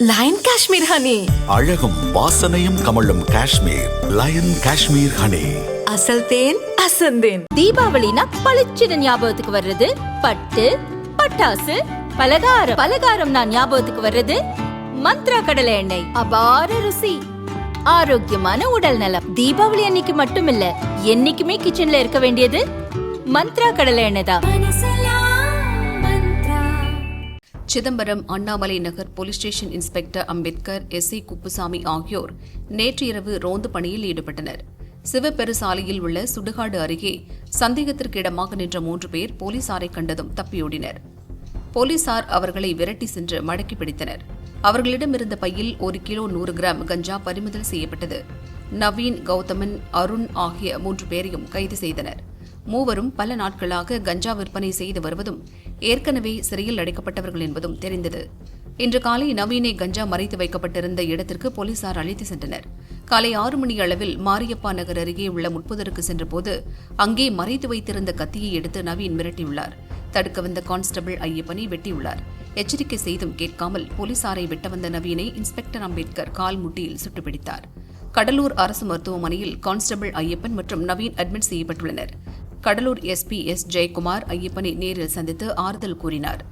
Line Kashmir honey அழகும் வாசனையும் கமழும் காஷ்மீர். லயன் காஷ்மீர் ஹனி அசல் தேன் அசந்தேன் தீபாவளினா பளிச்சுன்னு ஞாபகத்துக்கு வர்றது பட்டு பட்டாசு பலகாரம். பலகாரம் நான் ஞாபகத்துக்கு வர்றது மந்த்ரா கடலை எண்ணெய். அபார ருசி. ஆரோக்கியமான உடல் நலம். தீபாவளி அன்னைக்கு மட்டும் இல்ல என்னைக்குமே கிச்சன்ல இருக்க வேண்டியது மந்த்ரா கடலை எண்ணெய் தான். Chidambaram Annamalai Nagar police station inspector Ambedkar S I Kuppusamy ஆகியோர் நேற்று இரவு ரோந்து பணியில் ஈடுபட்டனர். சிவபெரு சாலையில் உள்ள சுடுகாடு அருகே சந்தேகத்திற்கு இடமாக நின்ற மூன்று பேர் போலீசாரை கண்டதும் தப்பியோடினர். போலீசார் அவர்களை விரட்டி சென்று மடக்கி பிடித்தனர். அவர்களிடமிருந்த பையில் ஒரு கிலோ நூறு கிராம் கஞ்சா பறிமுதல் செய்யப்பட்டது. நவீன் கௌதமன் அருண் ஆகிய மூன்று பேரையும் கைது செய்தனர். மூவரும் பல நாட்களாக கஞ்சா விற்பனை செய்து வருவதும் ஏற்கனவே சிறையில் அடைக்கப்பட்டவர்கள் என்பதும் தெரிந்தது. இன்று காலை நவீனை கஞ்சா மறைத்து வைக்கப்பட்டிருந்த இடத்திற்கு போலீசார் அழைத்து சென்றனர். காலை ஆறு மணி அளவில் மாரியப்பா நகர் அருகே உள்ள முட்புதருக்கு சென்றபோது அங்கே மறைத்து வைத்திருந்த கத்தியை எடுத்து நவீன் மிரட்டியுள்ளார். தடுக்க வந்த கான்ஸ்டபிள் ஐயப்பனை வெட்டியுள்ளார். எச்சரிக்கை செய்தும் கேட்காமல் போலீசாரை வெட்ட வந்த நவீனை இன்ஸ்பெக்டர் அம்பேத்கர் கால் முட்டியில் சுட்டுப்பிடித்தார். கடலூர் அரசு மருத்துவமனையில் கான்ஸ்டபிள் ஐயப்பன் மற்றும் நவீன் அட்மிட் செய்யப்பட்டுள்ளனர். கடலூர் எஸ்பி எஸ் ஜெயக்குமார் ஐயப்பனை நேரில் சந்தித்து ஆறுதல் கூறினார்.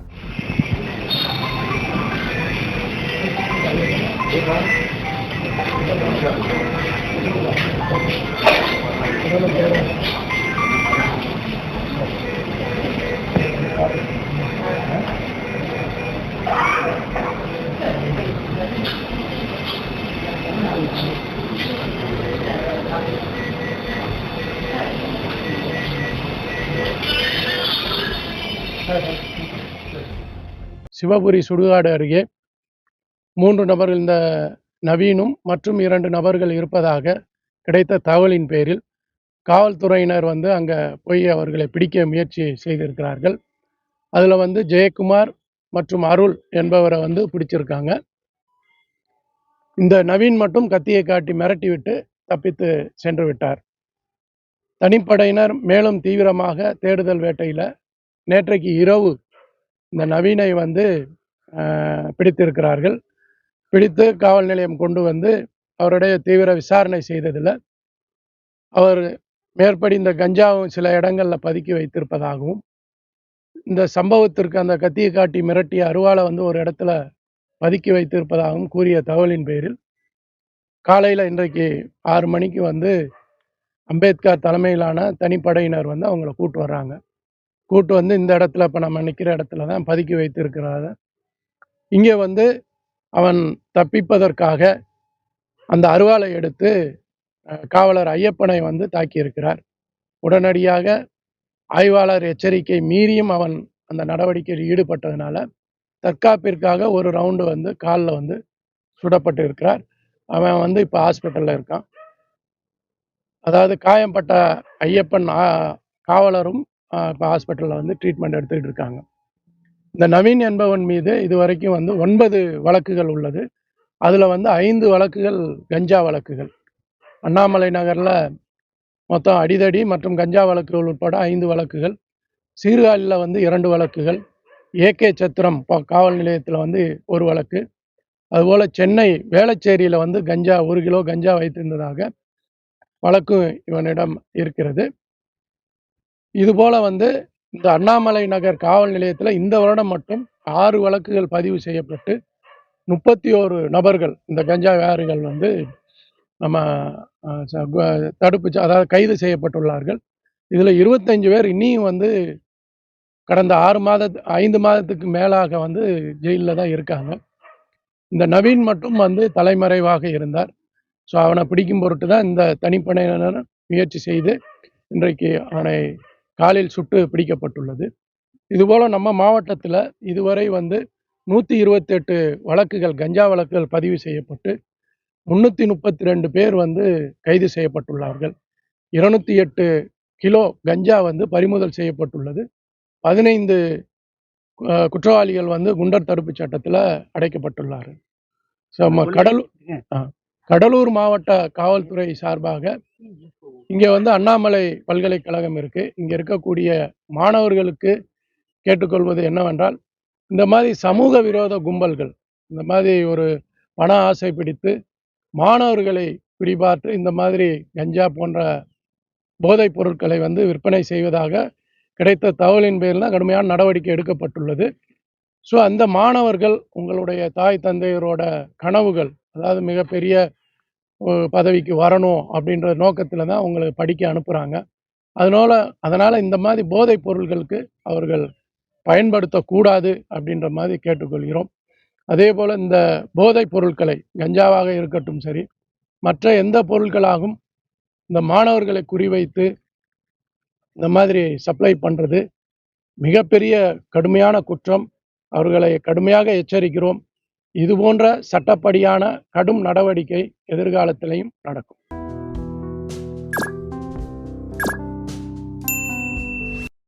சிவபுரி சுடுகாடு அருகே மூன்று நபர்கள் இந்த நவீனும் மற்றும் இரண்டு நபர்கள் இருப்பதாக கிடைத்த தகவலின் பேரில் காவல்துறையினர் வந்து அங்கே போய் அவர்களை பிடிக்க முயற்சி செய்திருக்கிறார்கள். அதில் வந்து ஜெயக்குமார் மற்றும் அருள் என்பவரை வந்து பிடிச்சிருக்காங்க. இந்த நவீன் மட்டும் கத்தியை காட்டி மிரட்டி விட்டு தப்பித்து சென்று விட்டார். தனிப்படையினர் மேலும் தீவிரமாக தேடுதல் வேட்டையில் நேற்றைக்கு இரவு இந்த நவீனை வந்து பிடித்திருக்கிறார்கள். பிடித்து காவல் நிலையம் கொண்டு வந்து அவருடைய தீவிர விசாரணை செய்ததில் அவர் மேற்படி இந்த கஞ்சாவும் சில இடங்களில் பதுக்கி வைத்திருப்பதாகவும் இந்த சம்பவத்திற்கு அந்த கத்தியை காட்டி மிரட்டிய அருவாளை வந்து ஒரு இடத்துல பதுக்கி வைத்திருப்பதாகவும் கூறிய தகவலின் பேரில் காலையில் இன்றைக்கு ஆறு மணிக்கு வந்து அம்பேத்கர் தலைமையிலான தனிப்படையினர் வந்து அவங்கள கூட்டு வர்றாங்க. கூட்டு வந்து இந்த இடத்துல இப்போ நம்ம நிற்கிற இடத்துல தான் பதுக்கி வைத்திருக்கிறாரு. இங்கே வந்து அவன் தப்பிப்பதற்காக அந்த அருவாளை எடுத்து காவலர் ஐயப்பனை வந்து தாக்கியிருக்கிறார். உடனடியாக ஆய்வாளர் எச்சரிக்கை மீறியும் அவன் அந்த நடவடிக்கையில் ஈடுபட்டதுனால தற்காப்பிற்காக ஒரு ரவுண்டு வந்து காலில் வந்து சுடப்பட்டு இருக்கிறார் அவன் வந்து இப்போ ஹாஸ்பிட்டலில் இருக்கான். அதாவது காயம்பட்ட ஐயப்பன் காவலரும் இப்போ ஹாஸ்பிட்டலில் வந்து ட்ரீட்மெண்ட் எடுத்துக்கிட்டு இருக்காங்க. இந்த நவீன் என்பவன் மீது இதுவரைக்கும் வந்து ஒன்பது வழக்குகள் உள்ளது. அதில் வந்து ஐந்து வழக்குகள் கஞ்சா வழக்குகள். அண்ணாமலை நகரில் மொத்தம் அடிதடி மற்றும் கஞ்சா வழக்குகள் உட்பட ஐந்து வழக்குகள். சீர்காழியில் வந்து இரண்டு வழக்குகள். ஏகே சத்திரம் காவல் நிலையத்தில் வந்து ஒரு வழக்கு. அதுபோல் சென்னை வேளச்சேரியில் வந்து கஞ்சா ஒரு கிலோ கஞ்சா வைத்திருந்ததாக வழக்கும் இவனிடம் இருக்கிறது. இதுபோல் வந்து இந்த அண்ணாமலை நகர் காவல் நிலையத்தில் இந்த வருடம் மட்டும் ஆறு வழக்குகள் பதிவு செய்யப்பட்டு முப்பத்தி ஓரு நபர்கள் இந்த கஞ்சா வியாபாரிகள் வந்து நம்ம ச- தடுப்பு அதாவது கைது செய்யப்பட்டுள்ளார்கள். இதில் இருபத்தஞ்சு பேர் இன்னியும் வந்து கடந்த ஆறு மாத ஐந்து மாதத்துக்கு மேலாக வந்து ஜெயிலில் தான் இருக்காங்க. இந்த நவீன் மட்டும் வந்து தலைமறைவாக இருந்தார். ஸோ அவனை பிடிக்கும் பொருட்டு தான் இந்த தனிப்படையினர் முயற்சி செய்து இன்றைக்கு அவனை காலில் சுட்டு பிடிக்கப்பட்டுள்ளது. இதுபோல் நம்ம மாவட்டத்தில் இதுவரை வந்து நூற்றி இருபத்தெட்டு வழக்குகள் கஞ்சா வழக்குகள் பதிவு செய்யப்பட்டு முந்நூற்றி முப்பத்தி ரெண்டு பேர் வந்து கைது செய்யப்பட்டுள்ளார்கள். இருநூத்தி எட்டு கிலோ கஞ்சா வந்து பறிமுதல் செய்யப்பட்டுள்ளது. பதினைந்து குற்றவாளிகள் வந்து குண்டர் தடுப்புச் சட்டத்தில் அடைக்கப்பட்டுள்ளார்கள். ஸோ நம்ம கடலூர் கடலூர் மாவட்ட காவல்துறை சார்பாக இங்கே வந்து அண்ணாமலை பல்கலைக்கழகம் இருக்குது இங்கே இருக்கக்கூடிய மாணவர்களுக்கு கேட்டுக்கொள்வது என்னவென்றால் இந்த மாதிரி சமூக விரோத கும்பல்கள் இந்த மாதிரி ஒரு பண ஆசை பிடித்து மாணவர்களை பிடிபார்த்து இந்த மாதிரி கஞ்சா போன்ற போதைப் பொருட்களை வந்து விற்பனை செய்வதாக கிடைத்த தகவலின் பேரில் தான் கடுமையான நடவடிக்கை எடுக்கப்பட்டுள்ளது. ஸோ அந்த மாணவர்கள் உங்களுடைய தாய் தந்தையரோட கனவுகள் அதாவது மிகப்பெரிய பதவிக்கு வரணும் அப்படின்ற நோக்கத்தில் தான் அவங்களுக்கு படிக்க அனுப்புகிறாங்க அதனால அதனால் இந்த மாதிரி போதைப் பொருட்களுக்கு அவர்கள் பயன்படுத்தக்கூடாது அப்படின்ற மாதிரி கேட்டுக்கொள்கிறோம். அதே போல் இந்த போதைப் பொருட்களை கஞ்சாவாக இருக்கட்டும் சரி மற்ற எந்த பொருட்களாகும் இந்த மாணவர்களை குறிவைத்து இந்த மாதிரி சப்ளை பண்ணுறது மிகப்பெரிய கடுமையான குற்றம். அவர்களை கடுமையாக எச்சரிக்கிறோம். இது போன்ற சட்டப்படியான கடும் நடவடிக்கை எதிர்காலத்திலையும் நடக்கும்.